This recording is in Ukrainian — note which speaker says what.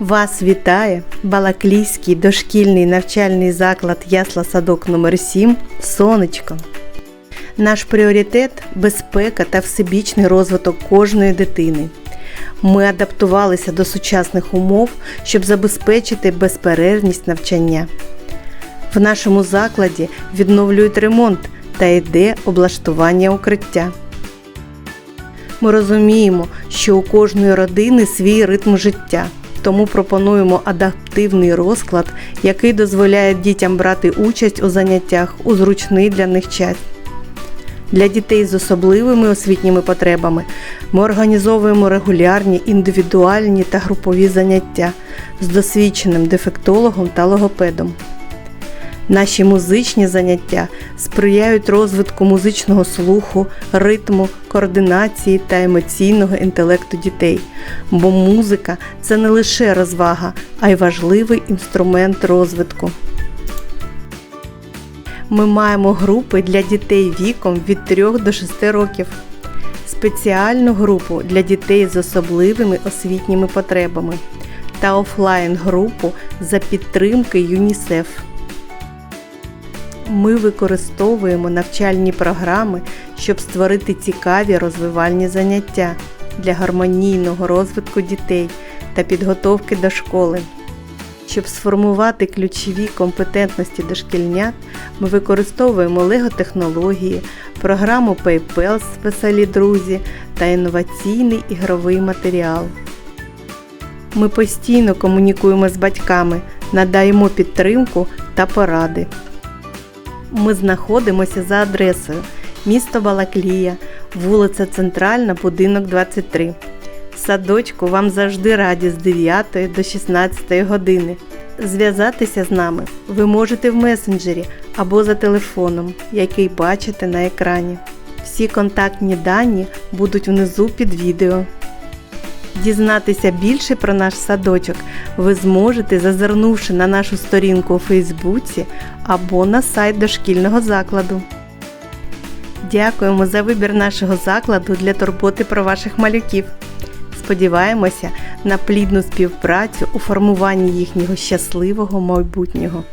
Speaker 1: Вас вітає Балаклійський дошкільний навчальний заклад Ясла Садок номер 7 Сонечко. Наш пріоритет безпека та всебічний розвиток кожної дитини. Ми адаптувалися до сучасних умов, щоб забезпечити безперервність навчання. В нашому закладі відновлюють ремонт та йде облаштування укриття. Ми розуміємо, що у кожної родини свій ритм життя, тому пропонуємо адаптивний розклад, який дозволяє дітям брати участь у заняттях у зручний для них час. Для дітей з особливими освітніми потребами ми організовуємо регулярні індивідуальні та групові заняття з досвідченим дефектологом та логопедом. Наші музичні заняття сприяють розвитку музичного слуху, ритму, координації та емоційного інтелекту дітей, бо музика це не лише розвага, а й важливий інструмент розвитку. Ми маємо групи для дітей віком від 3 до 6 років, спеціальну групу для дітей з особливими освітніми потребами та офлайн-групу за підтримки ЮНІСЕФ. Ми використовуємо навчальні програми, щоб створити цікаві розвивальні заняття для гармонійного розвитку дітей та підготовки до школи. Щоб сформувати ключові компетентності дошкільнят, ми використовуємо лего-технології, програму PayPal з веселі друзі та інноваційний ігровий матеріал. Ми постійно комунікуємо з батьками, надаємо підтримку та поради. Ми знаходимося за адресою місто Балаклія, вулиця Центральна, будинок 23. В Садочку вам завжди раді з 9 до 16 години. Зв'язатися з нами ви можете в месенджері або за телефоном, який бачите на екрані. Всі контактні дані будуть внизу під відео. Дізнатися більше про наш садочок ви зможете, зазирнувши на нашу сторінку у Фейсбуці або на сайт дошкільного закладу. Дякуємо за вибір нашого закладу для турботи про ваших малюків. Сподіваємося на плідну співпрацю у формуванні їхнього щасливого майбутнього.